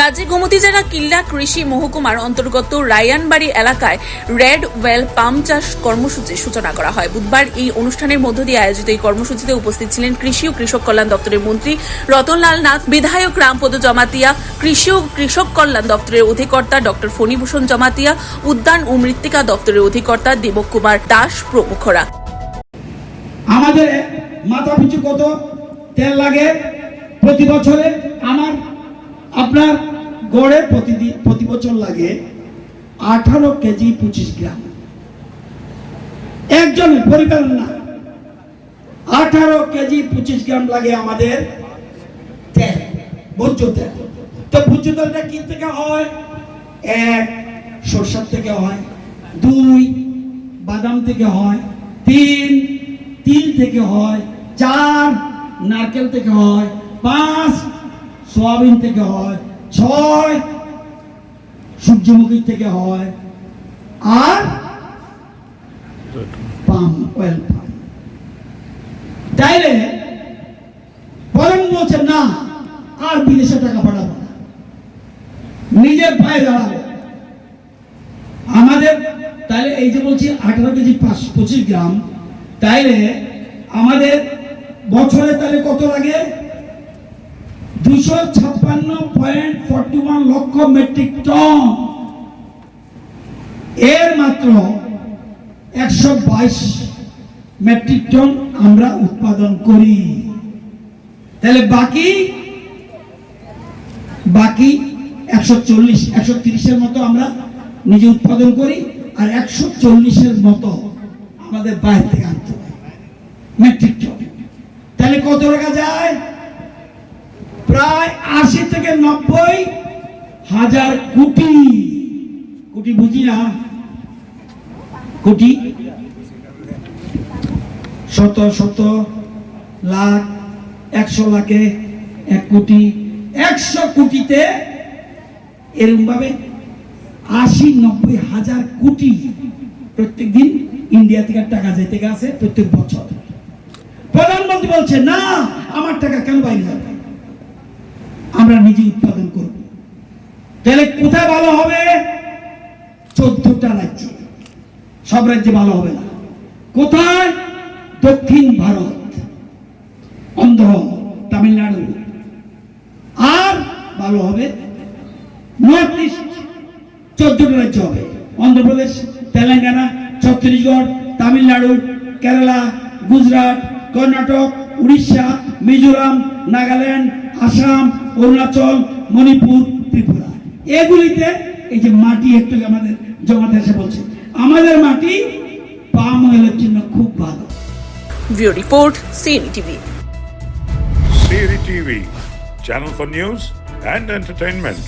রাজ্যে গোমতী জেলা কিল্লা কৃষি মহকুমার অন্তর্গত রায়ানবাড়ি এলাকায় রেড ওয়েল পাম চাষ কর্মসূচির সূচনা করা হয়। বুধবার এই অনুষ্ঠানের মধ্য দিয়ে আয়োজিত এই কর্মসূচিতে উপস্থিত ছিলেন কৃষি ও কৃষক কল্যাণ দপ্তরের মন্ত্রী রতনলাল নাথ, বিধায়ক রামপদ জমাতিয়া, কৃষি ও কৃষক কল্যাণ দপ্তরের অধিকর্তা ডক্টর ফণীভূষণ জমাতিয়া, উদ্যান ও মৃত্তিকা দপ্তরের অধিকর্তা দেবক কুমার দাস প্রমুখরা। আমাদের মাথা পিছু কত? তেল লাগে প্রতি বছরে। আমার, আপনার গড়ে প্রতিদিন প্রতি বছর লাগে আঠারো কেজি পঁচিশ গ্রাম। একজনের পরিবার না আঠারো কেজি পঁচিশ গ্রাম লাগে আমাদের তেল, ভোজ্য তেল। তো ভোজ্য তেলটা কি থেকে হয়? এক, সরষার থেকে হয়। দুই, বাদাম থেকে হয়। তিন, তিল থেকে হয়। চার, নারকেল থেকে হয়। পাঁচ, সোয়াবিন থেকে হয়। ছয় সূর্যমুখী থেকে হয় আর পাম অয়েল পাম। তাইলে বরং বলছে, না, আর বিদেশে টাকা পাঠাবো না। নিজের পায়ে দাঁড়াবো। আমাদের তাহলে এই যে বলছি, আঠারো কেজি পাঁচ, পঁচিশ গ্রাম, তাইলে আমাদের বছরে তাহলে কত লাগে? দুশো ছাপ্পান্ন পয়েন্ট ফর্টি ওয়ান লক্ষ মেট্রিক টন। এর মাত্র একশো বাইশ মেট্রিক টন আমরা উৎপাদন করি। তাহলে বাকি বাকি একশো চল্লিশ, একশো তিরিশের মতো আমরা নিজে উৎপাদন করি আর একশো চল্লিশের মতো আমাদের বাইরে থেকে আনতে মেট্রিক টন। তাহলে কত টাকা যায়? প্রায় আশি থেকে নব্বই হাজার কোটি। কোটি বুঝি না? কোটি? শত শত লাখ, একশো লাখে এক কোটি। একশো কোটিতে এরকম ভাবে আশি, নব্বই হাজার কোটি প্রত্যেক দিন ইন্ডিয়া থেকে টাকা যেতে গেছে প্রত্যেক বছর। প্রধানমন্ত্রী বলছে, না, আমার টাকা কেন বাইরে যাবে? আমরা নিজে উৎপাদন করব। তাহলে কোথায় ভালো হবে? চোদ্দটা রাজ্যে। সব রাজ্যে ভালো হবে না। কোথায়? দক্ষিণ ভারত, অন্ধ্র, তামিলনাড়ু। আর ভালো হবে নর্থ ইস্ট। চোদ্দটা রাজ্য হবে। অন্ধ্রপ্রদেশ, তেলেঙ্গানা, ছত্তিশগড়, তামিলনাড়ু, কেরালা, গুজরাট, কর্ণাটক, উড়িষ্যা, মিজোরাম, নাগাল্যান্ড, আসাম অরুণাচল মণিপুর ত্রিপুরা। এগুলিতে এই যে মাটি একটু আমাদের জমাতে এসে বলছে আমাদের মাটি পাম অয়েলের জন্য খুব ভালো। VO report CNE TV. Siri TV channel for news and entertainment.